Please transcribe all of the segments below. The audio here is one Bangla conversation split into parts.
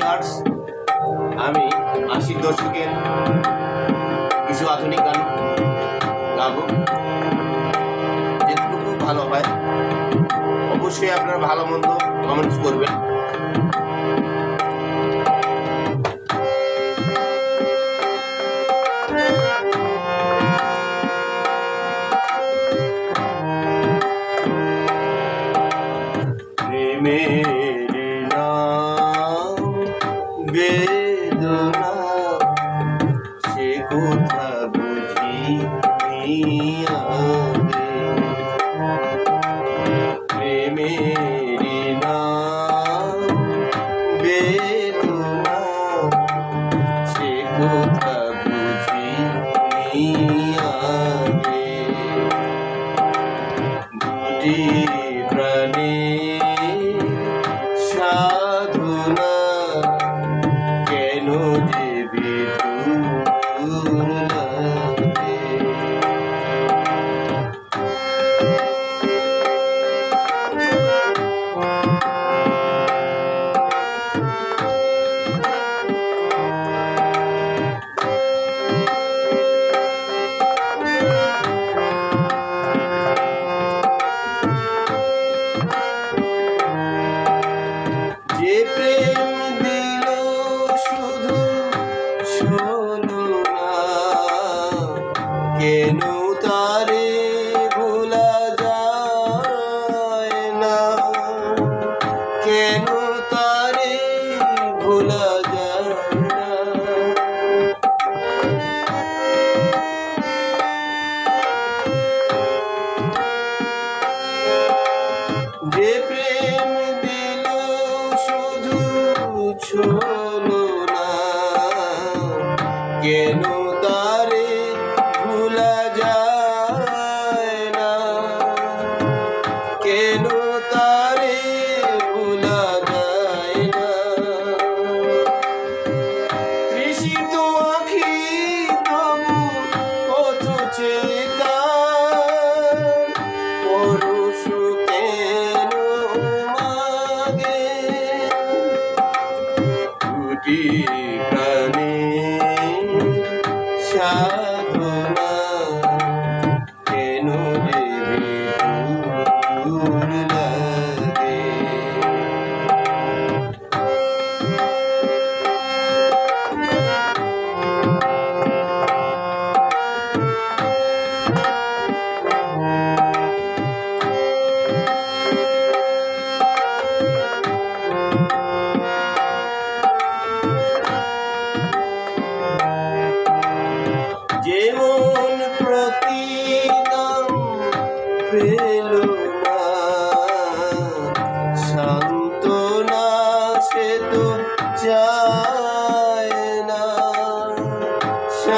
ভিয়ার্স আমি আশির দশকের কিছু আধুনিক গান গাবো। যেটুকু ভালো হয়, অবশ্যই আপনারা ভালো মন্দ কমেন্টস করবেন। বেদনা সে কথা বুঝি আগে তারে ভোলা যায় না। কেন তারে ভোলা যায় না? যে প্রেম দিল শুধু ছোলো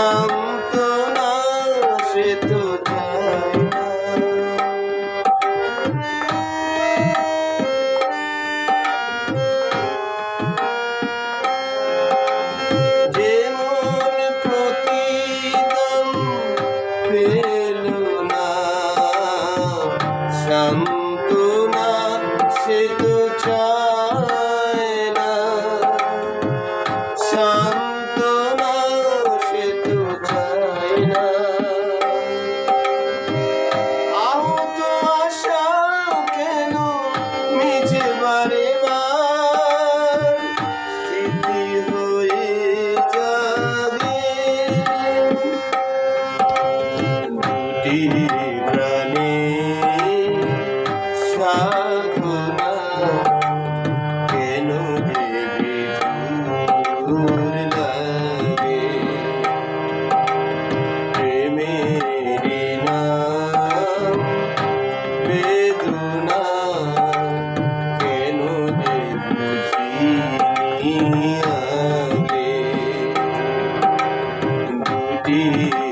সান্ত্বনা সে তো চায় না। যেমন প্রতিদান পেল না সান্ত্বনা সে প্রাণে সাধনা কেন দেবী দূর লাগে প্রেমের নাম বেদনা কেন দেবী আগে দুটি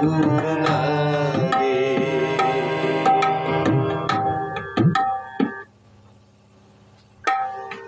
Guru